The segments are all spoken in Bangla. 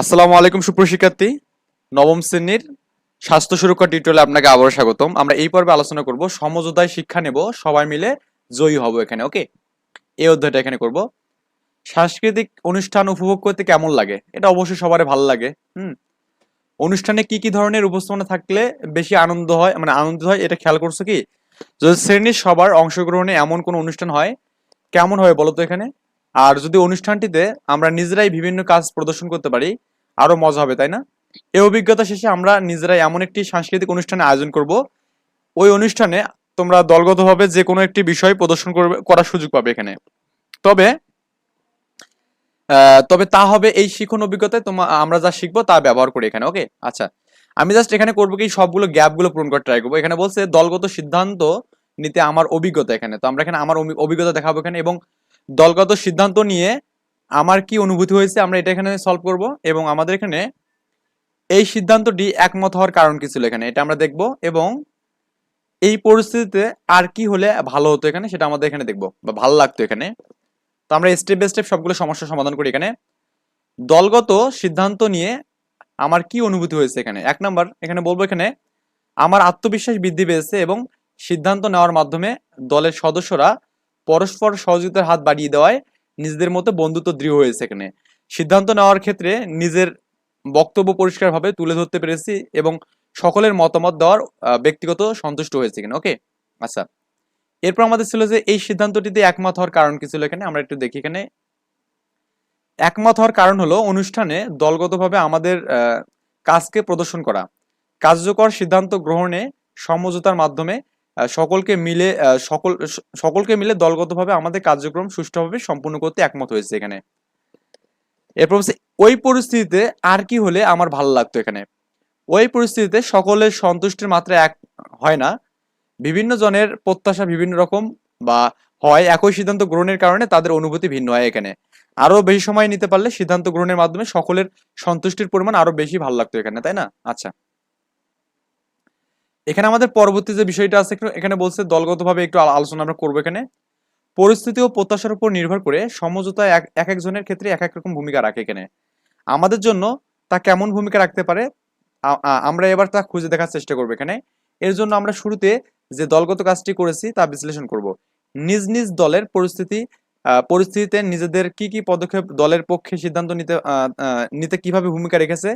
আসসালামু আলাইকুম সুপ্রশিক্ষার্থী নবম শ্রেণির স্বাস্থ্য সুরক্ষা টিউটোরিয়ালে আপনাকে আবারও স্বাগতম। আমরা এই পর্বে আলোচনা করব সমঝোতায় শিক্ষা নেব, সবাই মিলে জয়ী হব এখানে, ওকে? এই অধ্যায়টা এখানে করব। সাংস্কৃতিক অনুষ্ঠান উপভোগ করতে কেমন লাগে? এটা অবশ্যই সবার ভালো লাগে, হুম? অনুষ্ঠানে কি কি ধরনের উপস্থাপনা থাকলে বেশি আনন্দ হয় মানে আনন্দ হয়, এটা খেয়াল করছ কি? যদি শ্রেণির সবার অংশগ্রহণে এমন কোনো অনুষ্ঠান হয়, কেমন হবে বলো তো এখানে? আর যদি অনুষ্ঠানটিতে আমরা নিজেরাই বিভিন্ন কাজ প্রদর্শন করতে পারি আরও মজা হবে, তাই না? এই অভিজ্ঞতা শেষে আমরা নিজেরাই এমন একটি সাংস্কৃতিক অনুষ্ঠানে আয়োজন করব। ওই অনুষ্ঠানে তোমরা দলগতভাবে যে কোনো একটি বিষয় প্রদর্শন করবে, করার সুযোগ পাবে এখানে। তবে তবে তা হবে এই শিখন অভিজ্ঞতায় তোমার আমরা যা শিখব তা ব্যবহার করি এখানে ওকে আচ্ছা। আমি জাস্ট এখানে করব কি, সবগুলো গ্যাপগুলো পূরণ করতে ট্রাই করব। এখানে বলছে দলগত সিদ্ধান্ত নিতে আমার অভিজ্ঞতা এখানে। তো আমরা এখানে আমার অভিজ্ঞতা দেখাবো এখানে এবং দলগত সিদ্ধান্ত নিয়ে আমার কি অনুভূতি হয়েছে আমরা এটা এখানে সলভ করব এবং আমাদের এখানে এই সিদ্ধান্তটি একমত হওয়ার কারণ কি ছিল এখানে? এটা আমরা দেখব এবং এই পরিস্থিতিতে আর কি হলে ভালো হতো এখানে সেটা আমাদের এখানে দেখব বা ভালো লাগতো এখানে। তো আমরা স্টেপ বাই স্টেপ সবগুলো সমস্যা সমাধান করি এখানে। দলগত সিদ্ধান্ত নিয়ে আমার কি অনুভূতি হয়েছে এখানে? এক নম্বর, এখানে বলব এখানে, আমার আত্মবিশ্বাস বৃদ্ধি পেয়েছে এবং সিদ্ধান্ত নেওয়ার মাধ্যমে দলের সদস্যরা পরস্পর সহযোগিতার হাত বাড়িয়ে দেওয়ায় নিজেদের মতো বন্ধুত্ব দৃঢ় হয়েছে এখানে। সিদ্ধান্ত নেওয়ার ক্ষেত্রে নিজের বক্তব্য পরিষ্কারভাবে তুলে ধরতে পেরেছি এবং সকলের মতামত দেওয়ার ব্যক্তিগত সন্তুষ্ট হয়েছে এখানে। ওকে আচ্ছা। এরপর আমাদের ছিল যে এই সিদ্ধান্তটিতে একমত হওয়ার কারণ কি ছিল এখানে? আমরা একটু দেখি এখানে। একমত হওয়ার কারণ হলো অনুষ্ঠানে দলগতভাবে আমাদের কাজকে প্রদর্শন করা। কার্যকর সিদ্ধান্ত গ্রহণে সমঝোতার মাধ্যমে সকলকে মিলে সকল সকলকে মিলে দলগতভাবে আমাদের কার্যক্রম সুষ্ঠুভাবে সম্পূর্ণ করতে একমত হয়েছে এখানে। এরপর ওই পরিস্থিতিতে আর কি হলে আমার ভালো লাগতো এখানে? ওই পরিস্থিতিতে সকলের সন্তুষ্টির মাত্রা এক হয় না। বিভিন্ন জনের প্রত্যাশা বিভিন্ন রকম বা হয়, একই সিদ্ধান্ত গ্রহণের কারণে তাদের অনুভূতি ভিন্ন হয় এখানে। আরও বেশি সময় নিতে পারলে সিদ্ধান্ত গ্রহণের মাধ্যমে সকলের সন্তুষ্টির পরিমাণ আরও বেশি ভালো লাগতো এখানে, তাই না? আচ্ছা। এখানে আমাদের পরবর্তী যে বিষয়টা আছে, এখানে বলছে, দলগতভাবে একটু আলোচনা আমরা করব এখানে। পরিস্থিতি ও প্রত্যাশার উপর নির্ভর করে সমঝোতা এক এক একজনের ক্ষেত্রে এক এক রকম ভূমিকা রাখে এখানে। আমাদের জন্য তা কেমন ভূমিকা রাখতে পারে আমরা এবার তা খুঁজে দেখার চেষ্টা করব এখানে। এর জন্য আমরা শুরুতে যে দলগত কাজটি করেছি, তা বিশ্লেষণ করব। নিজ নিজ দলের পরিস্থিতি পরিস্থিতিতে নিজেদের কি কি পদক্ষেপ দলের পক্ষে সিদ্ধান্ত নিতে নিতে কীভাবে ভূমিকা রেখেছে,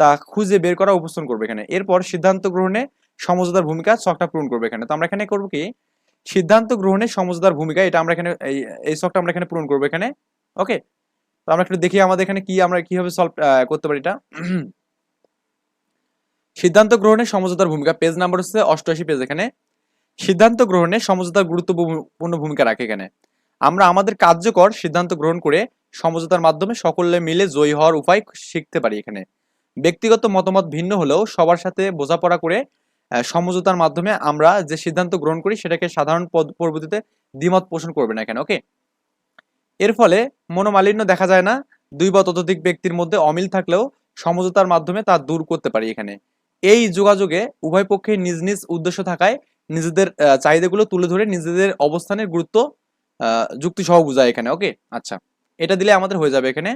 তা খুঁজে বের করা উপস্থাপন করবে এখানে। এরপর সিদ্ধান্ত গ্রহণে সমঝোতার ভূমিকা ছকটা পূরণ করবে এখানে। তো আমরা এখানে করব কি? সিদ্ধান্ত গ্রহণে সমঝোতার ভূমিকা, এটা আমরা এখানে এই ছকটা আমরা এখানে পূরণ করব এখানে। ওকে? তো আমরা একটু দেখি আমাদের এখানে কি আমরা কীভাবে সলভ করতে পারি এটা। সিদ্ধান্ত গ্রহণে সমঝোতার ভূমিকা পেজ নাম্বার হচ্ছে অষ্টআশি পেজ এখানে। সিদ্ধান্ত গ্রহণে সমঝোতার গুরুত্বপূর্ণ ভূমিকা রাখে এখানে। আমরা আমাদের কার্যকর সিদ্ধান্ত গ্রহণ করে সমঝোতার মাধ্যমে সকলে মিলে জয়ী হওয়ার উপায় শিখতে পারি এখানে। ব্যক্তিগত মতামত ভিন্ন হলেও সবার সাথে বোঝাপড়া করে সমঝোতার মাধ্যমে আমরা যে সিদ্ধান্ত গ্রহণ করি সেটাকে সাধারণ পদ্ধতিতে দ্বিমত পোষণ করবে না এখানে ওকে? এর ফলে মনোমালিন্য দেখা যায় না, দুই বা ততোধিক ব্যক্তির মধ্যে অমিল থাকলেও সমঝোতার মাধ্যমে তা দূর করতে পারি এখানে। এই যোগাযোগে উভয় পক্ষে নিজ নিজ উদ্দেশ্য থাকায় নিজেদের চাহিদাগুলো তুলে ধরে নিজেদের অবস্থানের গুরুত্ব যুক্তি সহ বোঝায় এখানে, ওকে? আচ্ছা এটা দিলে আমাদের হয়ে যাবে এখানে।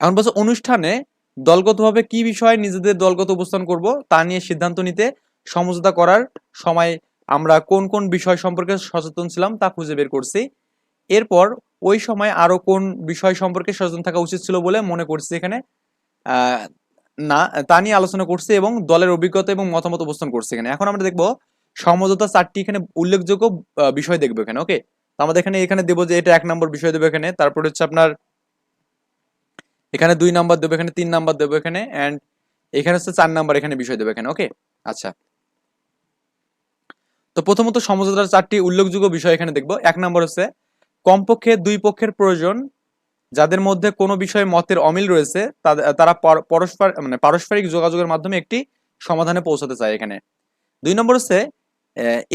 এখন বলছে অনুষ্ঠানে দলগতভাবে কি বিষয়ে নিজেদের দলগত অবস্থান করব তা নিয়ে সিদ্ধান্ত নিতে সমঝোতা করার সময় আমরা কোন কোন বিষয় সম্পর্কে সচেতন ছিলাম তা খুঁজে বের করছি। এরপর ওই সময় আরও কোন বিষয় সম্পর্কে সচেতন থাকা উচিত ছিল বলে মনে করছি এখানে। না, তা নিয়ে আলোচনা করছি এবং দলের অভিজ্ঞতা এবং মতামত উপস্থান করছি এখানে। এখন আমরা দেখব সমঝোতা চারটি এখানে উল্লেখযোগ্য বিষয় দেখব এখানে, ওকে? আমাদের এখানে এখানে দেবো যে এটা এক নম্বর বিষয় দেবো এখানে, তারপর হচ্ছে আপনার এখানে দুই নাম্বার দেবো, এখানে তিন নাম্বার দেবো এখানে এন্ড এখানে হচ্ছে চার নাম্বার এখানে বিষয় দেবো এখানে ওকে আচ্ছা। তো প্রথমত সমঝোতার চারটি উল্লেখযোগ্য বিষয় এখানে দেখব। এক নাম্বার হচ্ছে, কমপক্ষে দুই পক্ষের প্রয়োজন, যাদের মধ্যে কোনো বিষয়ে মতের অমিল রয়েছে তারা পরস্পর মানে পারস্পরিক যোগাযোগের মাধ্যমে একটি সমাধানে পৌঁছাতে চায় এখানে। দুই নম্বর হচ্ছে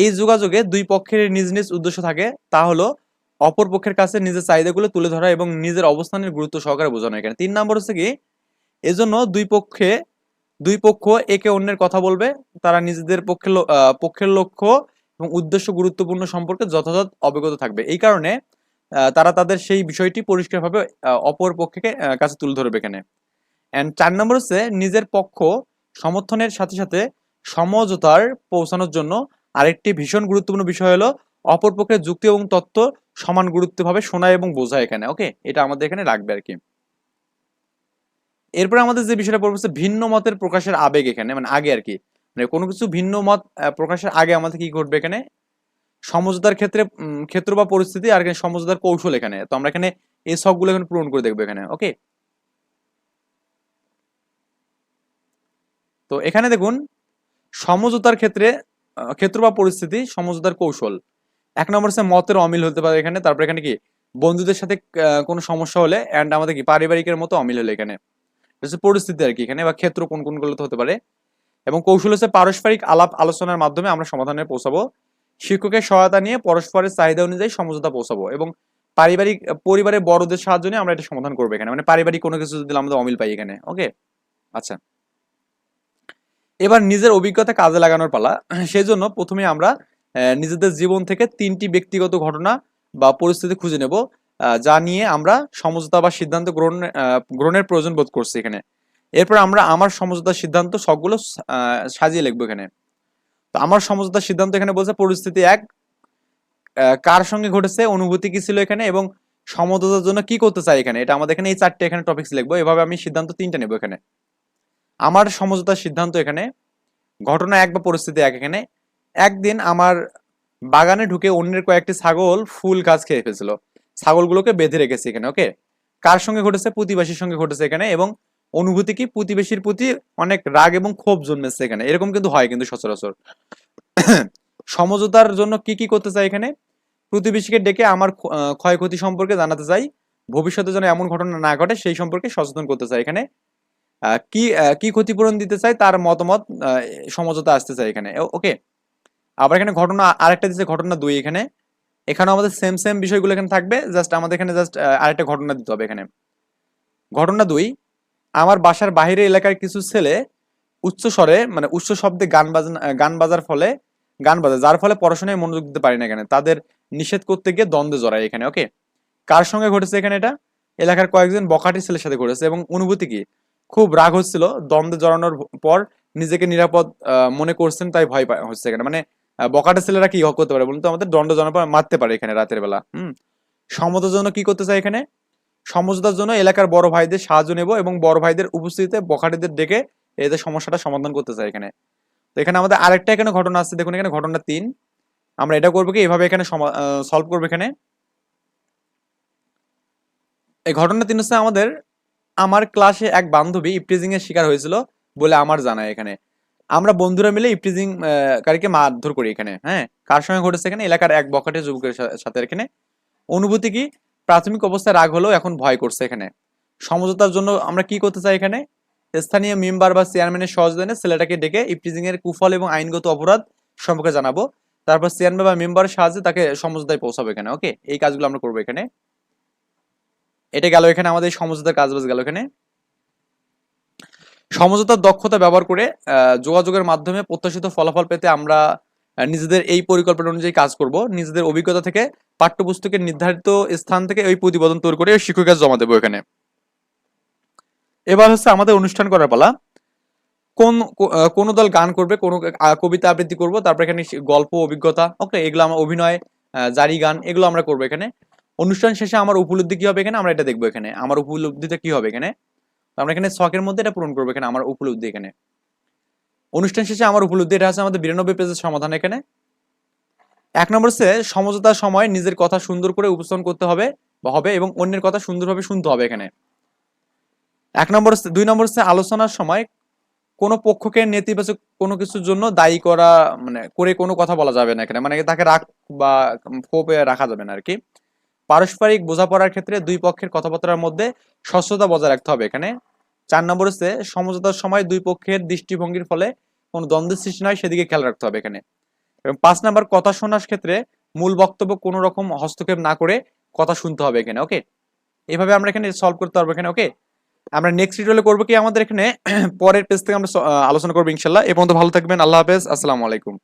এই যোগাযোগে দুই পক্ষের নিজ নিজ উদ্দেশ্য থাকে, তা হলো অপর পক্ষের কাছে নিজের চাহিদাগুলো তুলে ধরা এবং নিজের অবস্থানের গুরুত্ব সহকারে বোঝানো এখানে। তিন নম্বর হচ্ছে কি এজন্য দুই পক্ষে দুই পক্ষ একে অন্যের কথা বলবে তারা নিজেদের আহ, পক্ষের লক্ষ্য এবং উদ্দেশ্য গুরুত্বপূর্ণ সম্পর্কে যথাযথ অবগত থাকবে। এই কারণে তারা তাদের সেই বিষয়টি পরিষ্কারভাবে অপর পক্ষকে কাছে তুলে ধরবে এখানে। অ্যান্ড চার নম্বর হচ্ছে নিজের পক্ষ সমর্থনের সাথে সাথে সমঝোতার পৌঁছানোর জন্য আরেকটি ভীষণ গুরুত্বপূর্ণ বিষয় হলো অপর পক্ষের যুক্তি এবং তত্ত্ব সমান গুরুত্বভাবে শোনা এবং বোঝা এখানে ওকে এটা আমাদের এখানে রাখবে আর কি। এরপরে আমাদের যে বিষয়টা পড়বে ভিন্ন মতের প্রকাশের আবেগ এখানে মানে আগে আর কি। মানে কোনো কিছু ভিন্ন মত প্রকাশের আগে আমাদের কি ঘটবে এখানে? সমঝোতার ক্ষেত্রে ক্ষেত্র বা পরিস্থিতি আর এখানে সমঝোতার কৌশল এখানে। তো আমরা এখানে এই সবগুলো এখানে পূরণ করে দেখব এখানে ওকে তো এখানে দেখুন, সমঝোতার ক্ষেত্রে ক্ষেত্র বা পরিস্থিতি, সমঝোতার কৌশল। এক নম্বর হচ্ছে মতের অমিল হতে পারে এখানে, তারপর এখানে কি? বন্ধুদের সাথে কোনো সমস্যা হলে অ্যান্ড আমাদের কি? পারিবারিকের মতো অমিল হলে এখানে। হচ্ছে পরিস্থিতি আর কি এখানে, বা ক্ষেত্র কোন কোনগুলোতে হতে পারে। এবং কৌশল হচ্ছে পারস্পরিক আলাপ আলোচনার মাধ্যমে আমরা সমাধানে পৌঁছাবো। শিক্ষকের সহায়তা নিয়ে পরস্পরের চাহিদা অনুযায়ী সমঝোতা পৌঁছাবো এবং পারিবারিক, পরিবারের বড়দের সাহায্য নিয়ে আমরা এটা সমাধান করব এখানে। মানে পারিবারিক কোনো কিছু যদি আমাদের অমিল পাই এখানে ওকে আচ্ছা। এবার নিজের অভিজ্ঞতা কাজে লাগানোর পালা। সেই জন্য প্রথমে আমরা নিজেদের জীবন থেকে তিনটি ব্যক্তিগত ঘটনা বা পরিস্থিতি খুঁজে নেব যা নিয়ে আমরা সমঝোতা বা সিদ্ধান্ত গ্রহণ গ্রহণের প্রয়োজন বোধ করছি এখানে। এরপর আমরা আমার সমঝোতার সিদ্ধান্ত সবগুলো সাজিয়ে লিখব এখানে। তো আমার সমঝোতার সিদ্ধান্ত এখানে বলছে পরিস্থিতি এক কার সঙ্গে ঘটেছে, অনুভূতি কি ছিল এখানে, এবং সমঝোতার জন্য কি করতে চাই এখানে। এটা আমাদের এখানে এই চারটে এখানে টপিকস লিখব, এভাবে আমি সিদ্ধান্ত তিনটা নেব এখানে। আমার সমঝোতার সিদ্ধান্ত এখানে, ঘটনা এক বা পরিস্থিতি এক এখানে একদিন আমার বাগানে ঢুকে অন্যের কয়েকটি ছাগল ফুল গাছ খেয়ে ফেলছিল। ছাগলগুলোকে বেঁধে রেখেছে এখানে ওকে কার সঙ্গে ঘটেছে? প্রতিবেশীর সঙ্গে ঘটেছে এখানে এবং অনুভূতি কি? প্রতিবেশীর প্রতি অনেক রাগ এবং ক্ষোভ জন্মেছে এখানে। এরকম কিন্তু হয় কিন্তু সচরাচর। সমঝোতার জন্য কি কি করতে চাই এখানে? প্রতিবেশীকে ডেকে আমার ক্ষয়ক্ষতি সম্পর্কে জানাতে চাই। ভবিষ্যতে যেন এমন ঘটনা না ঘটে, সেই সম্পর্কে সচেতন করতে চাই এখানে। কি কি ক্ষতিপূরণ দিতে চাই? তার মতামত সমঝোতা আসতে চাই এখানে ওকে আবার এখানে ঘটনা, আরেকটা দিচ্ছে ঘটনা দুই এখানে। এখানে আমাদের সেম সেম বিষয়গুলো এখানে থাকবে জাস্ট আমাদের এখানে জাস্ট আরেকটা ঘটনা দিতে হবে এখানে। ঘটনা দুই, আমার বাসার বাইরে এলাকার কিছু ছেলে উচ্চ স্বরে মানে উচ্চ শব্দে গান বাজনা গান বাজার ফলে, গান বাজায়, যার ফলে পড়াশোনায় মনোযোগ দিতে পারি না এখানে। তাদের নিষেধ করতে গিয়ে দ্বন্দ্বে জড়ায় এখানে ওকে কার সঙ্গে ঘটেছে এখানে এটা? এলাকার কয়েকজন বকাটি ছেলের সাথে ঘটেছে এবং অনুভূতি কি? খুব রাগ হচ্ছিল, দ্বন্দ্বে জড়ানোর পর নিজেকে নিরাপদ মনে করছেন, তাই ভয় হচ্ছে এখানে। মানে বখাটে ছেলেরা কি হক করতে পারে বলুন তো? আমাদের দণ্ড জড়ানোর পর মারতে পারে এখানে রাতের বেলা, হুম? সমতার জন্য কি করতে চাই এখানে? সমঝোতার জন্য এলাকার বড় ভাইদের সাহায্য নেব এবং বড় ভাইদের উপস্থিতিতে বখাটেদের ডেকে এদের সমস্যাটা সমাধান করতে চাই এখানে। তো এখানে আমাদের আরেকটা এখানে ঘটনা আছে, দেখুন এখানে ঘটনা তিন। আমরা এটা করব কি? এভাবে এখানে সলভ করব এখানে। এই ঘটনা তিন হচ্ছে আমাদের, আমার ক্লাসে এক বান্ধবী ইপটিজিং এর শিকার হয়েছিল বলে আমার জানা এখানে। আমরা বন্ধুরা মিলে ইপটিজিং কারীকে মারধর করি এখানে হ্যাঁ? কার সঙ্গে ঘটেছে এখানে? এলাকার এক বখাটে যুবকের সাথে এখানে। অনুভূতি কি? প্রাথমিক অবস্থায় রাগ হলেও এখন ভয় করছে এখানে। সমঝোতার জন্য আমরা কি করতে চাই এখানে? স্থানীয় মেম্বার বা চেয়ারম্যানের সহযোগিতায় ছেলেটাকে ডেকে ইপটিজিং এর কুফল এবং আইনগত অপরাধ সম্পর্কে জানাব। তারপর চেয়ারম্যান বা মেম্বারের সাহায্যে তাকে সমঝোতায় পৌঁছাবো এখানে, ওকে? এই কাজগুলো আমরা করব এখানে। এটা গেল এখানে, আমাদের সমঝোতার কাজ বাজ গেল এখানে। সমঝোতার দক্ষতা ব্যবহার করে যোগাযোগের মাধ্যমে প্রত্যাশিত ফলাফল পেতে আমরা নিজেদের এই পরিকল্পনা অনুযায়ী কাজ করব। নিজেদের অভিজ্ঞতা থেকে, পাঠ্যপুস্তকের নির্ধারিত স্থান থেকে ওই প্রতিবেদন তৈরি করে শিক্ষকের জমা দেবো এখানে। এবার হচ্ছে আমাদের অনুষ্ঠান করার পালা। কোন কোন দল গান করবে, কোন কবিতা আবৃত্তি করব, তারপর এখানে গল্প, অভিজ্ঞতা ওকে এগুলো আমরা অভিনয় জারি গান, এগুলো আমরা করব এখানে। অনুষ্ঠান শেষে আমার উপলব্ধি কি হবে এখানে? আমরা এটা দেখব এখানে। আমার উপলব্ধিটা কি হবে এখানে? আমরা এখানে শখের মধ্যে এটা পূরণ করব এখানে আমার উপলব্ধি এখানে। অনুষ্ঠান শেষে আমার উপলব্ধি এটা আছে আমাদের বিরানব্বই পেজের সমাধান এখানে। এক নম্বর হচ্ছে সমঝোতার সময় নিজের কথা সুন্দর করে উপস্থাপন করতে হবে বা হবে এবং অন্যের কথা সুন্দরভাবে শুনতে হবে এখানে। এক নম্বর দুই নম্বর হচ্ছে আলোচনার সময় কোনো পক্ষকে নেতিবাচক কোনো কিছুর জন্য দায়ী করা মানে করে কোনো কথা বলা যাবে না এখানে। মানে তাকে রাখ বা ক্ষোভে রাখা যাবে না আর কি। পারস্পরিক বোঝাপড়ার ক্ষেত্রে দুই পক্ষের কথাবার্তার মধ্যে স্বচ্ছতা বজায় রাখতে হবে। এখানে চার নম্বর হচ্ছে সমঝোতার সময় দুই পক্ষের দৃষ্টিভঙ্গির ফলে কোনো দ্বন্দ্বের সৃষ্টি নয়, সেদিকে খেয়াল রাখতে হবে এখানে। এবং পাঁচ নম্বর, কথা শোনার ক্ষেত্রে মূল বক্তব্য কোনো রকম হস্তক্ষেপ না করে কথা শুনতে হবে এখানে, ওকে? এভাবে আমরা এখানে সলভ করতে পারব এখানে, ওকে? আমরা নেক্সট ভিডিওলে করব কি আমাদের এখানে পরের পেজ থেকে আমরা আলোচনা করব ইনশাল্লাহ। এ পর্যন্ত ভালো থাকবেন, আল্লাহ হাফেজ, আসসালামু আলাইকুম।